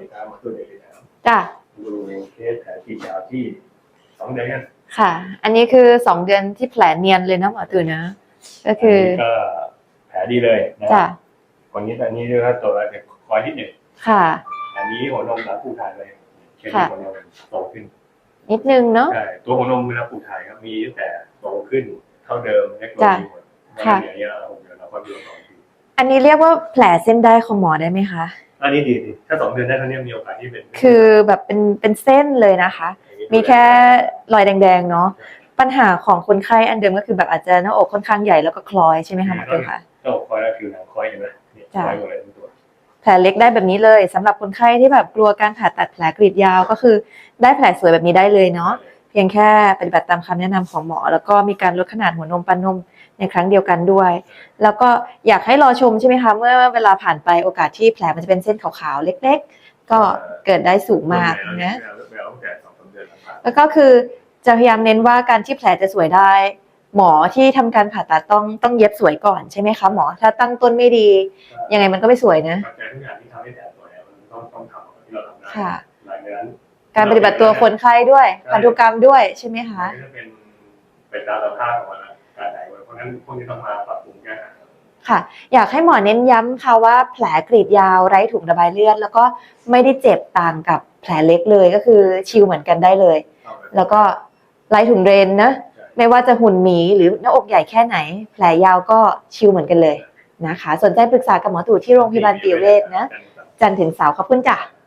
ดีครับหมาตัวเด็กเลยนะครับจ้ะดูเคสแผลฉีดยาวที่สองเดือนกันค่ะ อันนี้คือสองเดือนที่แผลเนียนเลยนะหมอตูนนะ ก็คือนนี้ก็แผลดีเลยนะจ้ะคนนี้อันนี้เรียกว่าตัวอะไรคอยนิดหนึ่งค่ะ อันนี้หัวนมหลังปูถ่ายเลยเช่นค่ะหัวนมโตขึ้นนิดนึงเนาะใช่ตัวหัวนมเวลาปูถ่ายครับมีตั้งแต่โตขึ้นเท่าเดิมเล็กลงจ้ะมีหมดค่ะแล้วเดี๋ยวนี้เราหกเดือนเราก็ดูต่อทีอันนี้เรียกว่าแผลเส้นได้ของหมอได้ไหมคะ อันนี้ดีดีถ้าสองเดือนได้เท่านี้มีโอกาสที่เป็น คือแบบเป็นเป็นเส้นเลยนะคะ มีแค่รอยแดงๆเนาะปัญหาของคนไข้อันเดิมก็คือแบบอาจจะหน้าอกค่อนข้างใหญ่แล้วก็คล้อยใช่ไหมคะหมอตูนคะโตคอยแล้วผิวหนังคอยเห็นไหมเนี่ยจ้ะคอยหมดเลยทั้งตัวแผลเล็กได้แบบนี้เลยสำหรับคนไข้ที่แบบกลัวการผ่าตัดแผลกรีดยาวก็คือ ได้แผลสวยแบบนี้ได้เลยเนาะ เพียงแค่ปฏิบัติตามคำแนะนำของหมอ แล้วก็มีการลดขนาดหัวนมปันนมในครั้งเดียวกันด้วย แล้วก็อยากให้รอชมใช่ไหมคะเมื่อเวลาผ่านไปโอกาสที่แผลมันจะเป็นเส้นขาวๆ เล็ก ๆ ก็เกิดได้สูงมากนะเวลาเวลาตั้งแต่สองสามเดือนหลังผ่าแล้วก็คือจะพยายามเน้นว่าการที่แผลจะสวยได้ หมอที่ทำการผ่าตัดต้องต้องเย็บสวยก่อนใช่ไหมคะหมอถ้าตั้งต้นไม่ดี ยังไงมันก็ไม่สวยนะปัจจัยทุกอย่างที่ทำให้แผลสวยอะมันต้องต้องทำที่เราทำได้ค่ะหลังจากนั้น การปฏิบัติตัวคนไข้ด้วยพันธุกรรมด้วยใช่ไหมคะมันก็จะเป็นเป็นตามสภาพของมันนะการไหนเพราะฉะนั้นพวกนี้ต้องมาปรับปรุงแก้ไขค่ะ อยากให้หมอเน้นย้ำค่ะว่าแผลกรีดยาวไร้ถุงระบายเลือด แล้วก็ไม่ได้เจ็บต่างกับแผลเล็กเลยก็คือชิลเหมือนกันได้เลย แล้วก็ไร้ถุงเดรนนะไม่ว่าจะหุ่นหมีหรือหน้าอกใหญ่แค่ไหน แผลยาวก็ชิลเหมือนกันเลยนะคะ สนใจปรึกษากับหมอตู่ที่โรงพยาบาลปิยเวชนะ จันทร์ถึงเสาร์ขอบคุณจ้ะค